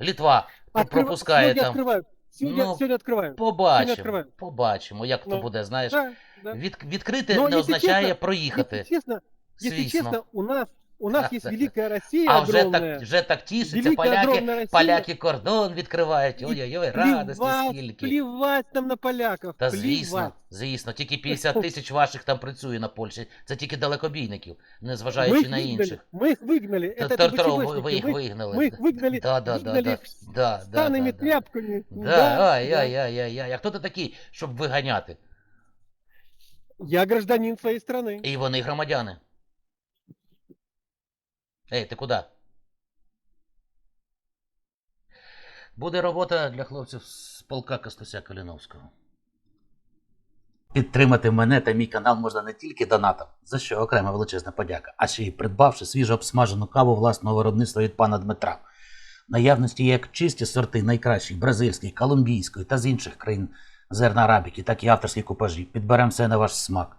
Speaker 2: Літва
Speaker 1: Открыва-
Speaker 2: пропускає
Speaker 1: сегодня
Speaker 2: там.
Speaker 1: открывают. Сегодня,
Speaker 2: Ну,
Speaker 1: сегодня открывают.
Speaker 2: Побачимо,
Speaker 1: відкриваємо.
Speaker 2: побачимо, як то
Speaker 1: Ну,
Speaker 2: буде, знаєш.
Speaker 1: Да, да.
Speaker 2: Від, відкрити
Speaker 1: Но,
Speaker 2: не
Speaker 1: если
Speaker 2: означає
Speaker 1: чесно,
Speaker 2: проїхати.
Speaker 1: Если честно, если
Speaker 2: Звісно.
Speaker 1: честно, у нас, у нас есть
Speaker 2: Да, да.
Speaker 1: великая Россия
Speaker 2: А вже
Speaker 1: огромная.
Speaker 2: так, вже так тішаться,
Speaker 1: Великая
Speaker 2: поляки,
Speaker 1: огромная Россия.
Speaker 2: поляки кордон відкривають.
Speaker 1: І
Speaker 2: Ой-ой-ой, радості
Speaker 1: Плевать,
Speaker 2: скільки.
Speaker 1: плевать там на поляков.
Speaker 2: Та
Speaker 1: плевать.
Speaker 2: звісно, звісно, тільки 50 тисяч ваших там працює на Польщі. Це тільки далекобійників, незважаючи
Speaker 1: Мы их
Speaker 2: на
Speaker 1: выгнали.
Speaker 2: інших.
Speaker 1: Мы их выгнали.
Speaker 2: Та
Speaker 1: Это, это
Speaker 2: Тартаров, ви,
Speaker 1: БЧВшники.
Speaker 2: ви їх
Speaker 1: Мы,
Speaker 2: вигнали.
Speaker 1: мы их выгнали,
Speaker 2: Да, да, да,
Speaker 1: выгнали
Speaker 2: да,
Speaker 1: их
Speaker 2: да, да,
Speaker 1: станными
Speaker 2: да, да.
Speaker 1: тряпками.
Speaker 2: Да, ай, ай, ай, ай, ай. А хто ти такий, щоб виганяти?
Speaker 1: Я гражданин своей страны.
Speaker 2: І вони громадяни. Ей, ти куди? Буде робота для хлопців з полка Костуся Каліновського. Підтримати мене та мій канал можна не тільки донатом, за що окрема величезна подяка, а ще й придбавши свіжо обсмажену каву власного виробництва від пана Дмитра. Наявності як чисті сорти найкращих бразильської, колумбійської та з інших країн зерна арабіки, так і авторські купажі. Підберемо все на ваш смак.